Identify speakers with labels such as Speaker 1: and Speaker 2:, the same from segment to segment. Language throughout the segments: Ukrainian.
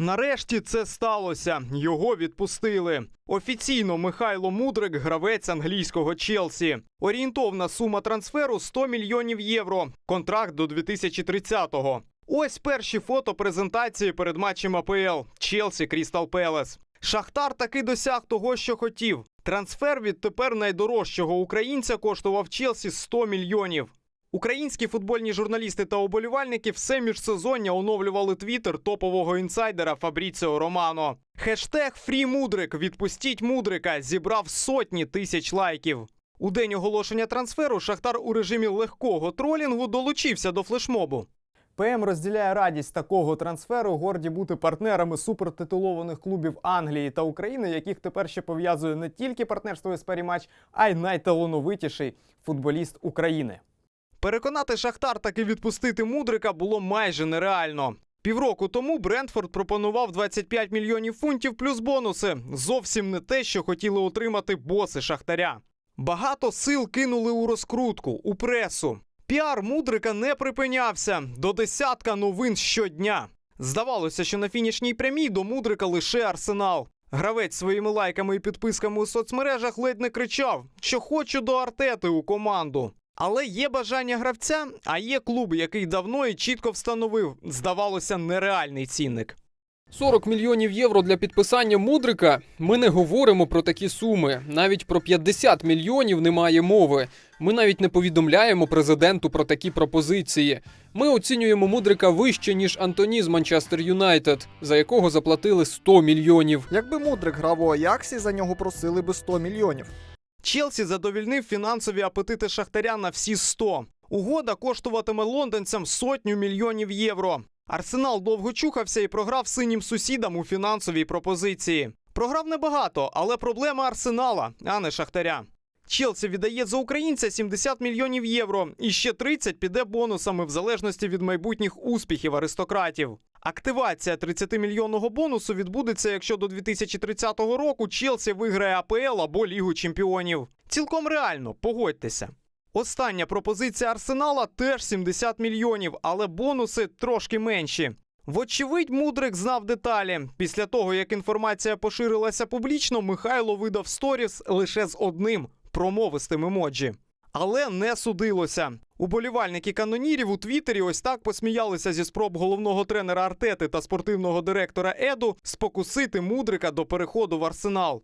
Speaker 1: Нарешті це сталося. Його відпустили. Офіційно Михайло Мудрик гравець англійського Челсі. Орієнтовна сума трансферу 100 мільйонів євро. Контракт до 2030-го. Ось перші фото презентації перед матчем АПЛ Челсі Крістал Пелес. Шахтар таки досяг того, що хотів. Трансфер від тепер найдорожчого українця коштував Челсі 100 мільйонів. Українські футбольні журналісти та оболівальники все міжсезоння оновлювали твіттер топового інсайдера Фабріціо Романо. Хештег «ФріМудрик» відпустіть мудрика зібрав сотні тисяч лайків. У день оголошення трансферу Шахтар у режимі легкого тролінгу долучився до флешмобу. ПМ розділяє радість такого трансферу, горді бути партнерами супертитулованих клубів Англії та України, яких тепер ще пов'язує не тільки партнерство із Матч, а й найталановитіший футболіст України. Переконати Шахтар таки відпустити Мудрика було майже нереально. Півроку тому Брентфорд пропонував 25 мільйонів фунтів плюс бонуси. Зовсім не те, що хотіли отримати боси Шахтаря. Багато сил кинули у розкрутку, у пресу. Піар Мудрика не припинявся. До десятка новин щодня. Здавалося, що на фінішній прямій до Мудрика лише арсенал. Гравець своїми лайками і підписками у соцмережах ледь не кричав, що хочу до Артети у команду. Але є бажання гравця, а є клуб, який давно і чітко встановив, здавалося, нереальний цінник.
Speaker 2: 40 мільйонів євро для підписання мудрика. Ми не говоримо про такі суми. Навіть про 50 мільйонів немає мови. Ми навіть не повідомляємо президенту про такі пропозиції. Ми оцінюємо мудрика вище ніж Антоні з Манчестер Юнайтед, за якого заплатили 100 мільйонів.
Speaker 3: Якби мудрик грав у Аяксі, за нього просили би 100 мільйонів.
Speaker 1: Челсі задовільнив фінансові апетити Шахтаря на всі 100. Угода коштуватиме лондонцям сотню мільйонів євро. Арсенал довго чухався і програв синім сусідам у фінансовій пропозиції. Програв небагато, але проблема Арсенала, а не Шахтаря. Челсі віддає за українця 70 мільйонів євро, і ще 30 піде бонусами в залежності від майбутніх успіхів аристократів. Активація 30-мільйонного бонусу відбудеться, якщо до 2030 року Челсі виграє АПЛ або Лігу Чемпіонів. Цілком реально, погодьтеся. Остання пропозиція Арсенала теж 70 мільйонів, але бонуси трошки менші. Вочевидь, Мудрик знав деталі. Після того, як інформація поширилася публічно, Михайло видав сторіс лише з одним промовистим емоджі. Але не судилося. Уболівальники канонірів у Твіттері ось так посміялися зі спроб головного тренера Артети та спортивного директора Еду спокусити мудрика до переходу в арсенал.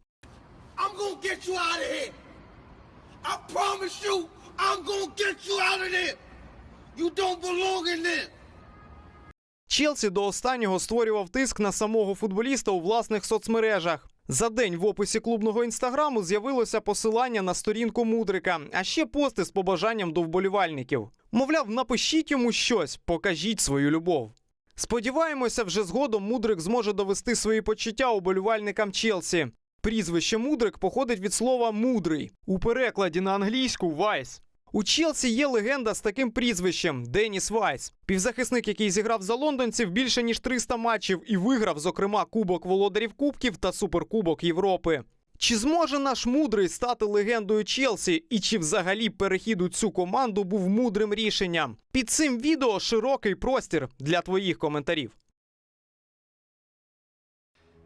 Speaker 1: Челсі до останнього створював тиск на самого футболіста у власних соцмережах. За день в описі клубного інстаграму з'явилося посилання на сторінку Мудрика, а ще пости з побажанням до вболівальників. Мовляв, напишіть йому щось, покажіть свою любов. Сподіваємося, вже згодом Мудрик зможе довести свої почуття уболівальникам Челсі. Прізвище Мудрик походить від слова мудрий у перекладі на англійську Вайс. У Челсі є легенда з таким прізвищем Деніс Вайс, півзахисник, який зіграв за лондонців більше ніж 300 матчів і виграв, зокрема, Кубок володарів Кубків та Суперкубок Європи. Чи зможе наш мудрий стати легендою Челсі, і чи взагалі перехід у цю команду був мудрим рішенням? Під цим відео широкий простір для твоїх коментарів.